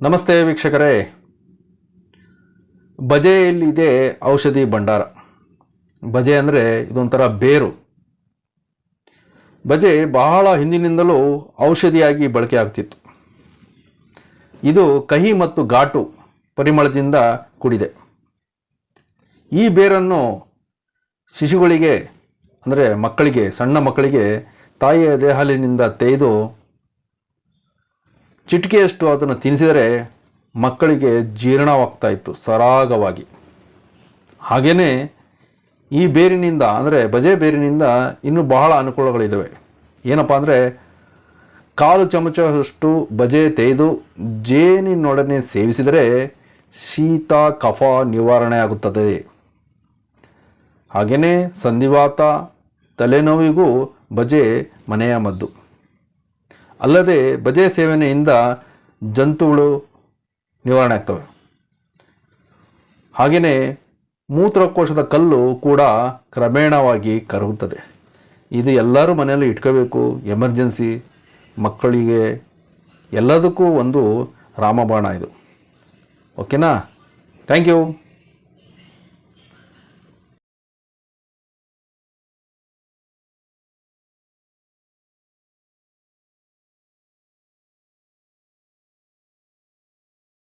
ನಮಸ್ತೆ ವೀಕ್ಷಕರೇ. ಬಜೆಯಲ್ಲಿದೆ ಔಷಧಿ ಭಂಡಾರ. ಬಜೆ ಅಂದರೆ ಇದೊಂಥರ ಬೇರು. ಬಜೆ ಬಹಳ ಹಿಂದಿನಿಂದಲೂ ಔಷಧಿಯಾಗಿ ಬಳಕೆ ಆಗ್ತಿತ್ತು. ಇದು ಕಹಿ ಮತ್ತು ಘಾಟು ಪರಿಮಳದಿಂದ ಕೂಡಿದೆ. ಈ ಬೇರನ್ನು ಶಿಶುಗಳಿಗೆ, ಅಂದರೆ ಮಕ್ಕಳಿಗೆ, ಸಣ್ಣ ಮಕ್ಕಳಿಗೆ ತಾಯಿಯ ದೇಹಲಿನಿಂದ ತೆಗೆದು ಚಿಟಿಕೆಯಷ್ಟು ಅದನ್ನು ತಿನ್ನಿಸಿದರೆ ಮಕ್ಕಳಿಗೆ ಜೀರ್ಣವಾಗ್ತಾ ಇತ್ತು ಸರಾಗವಾಗಿ. ಹಾಗೆಯೇ ಈ ಬೇರಿನಿಂದ, ಅಂದರೆ ಬಜೆ ಬೇರಿನಿಂದ ಇನ್ನೂ ಬಹಳ ಅನುಕೂಲಗಳಿದ್ದಾವೆ ಏನಪ್ಪ ಅಂದರೆ ಕಾಲು ಚಮಚದಷ್ಟು ಬಜೆ ತೆಗೆದು ಜೇನಿನೊಡನೆ ಸೇವಿಸಿದರೆ ಶೀತ, ಕಫ ನಿವಾರಣೆ ಆಗುತ್ತದೆ. ಹಾಗೆಯೇ ಸಂಧಿವಾತ, ತಲೆನೋವಿಗೂ ಬಜೆ ಮನೆಯ ಮದ್ದು. ಅಲ್ಲದೆ ಬಜೆ ಸೇವನೆಯಿಂದ ಜಂತುಗಳು ನಿವಾರಣೆ ಆಗ್ತವೆ. ಹಾಗೆಯೇ ಮೂತ್ರಕೋಶದ ಕಲ್ಲು ಕೂಡ ಕ್ರಮೇಣವಾಗಿ ಕರಗುತ್ತದೆ. ಇದು ಎಲ್ಲರೂ ಮನೆಯಲ್ಲಿ ಇಟ್ಕೋಬೇಕು, ಎಮರ್ಜೆನ್ಸಿ, ಮಕ್ಕಳಿಗೆ ಎಲ್ಲದಕ್ಕೂ ಒಂದು ರಾಮಬಾಣ ಇದು. ಓಕೆನಾ? Thank you.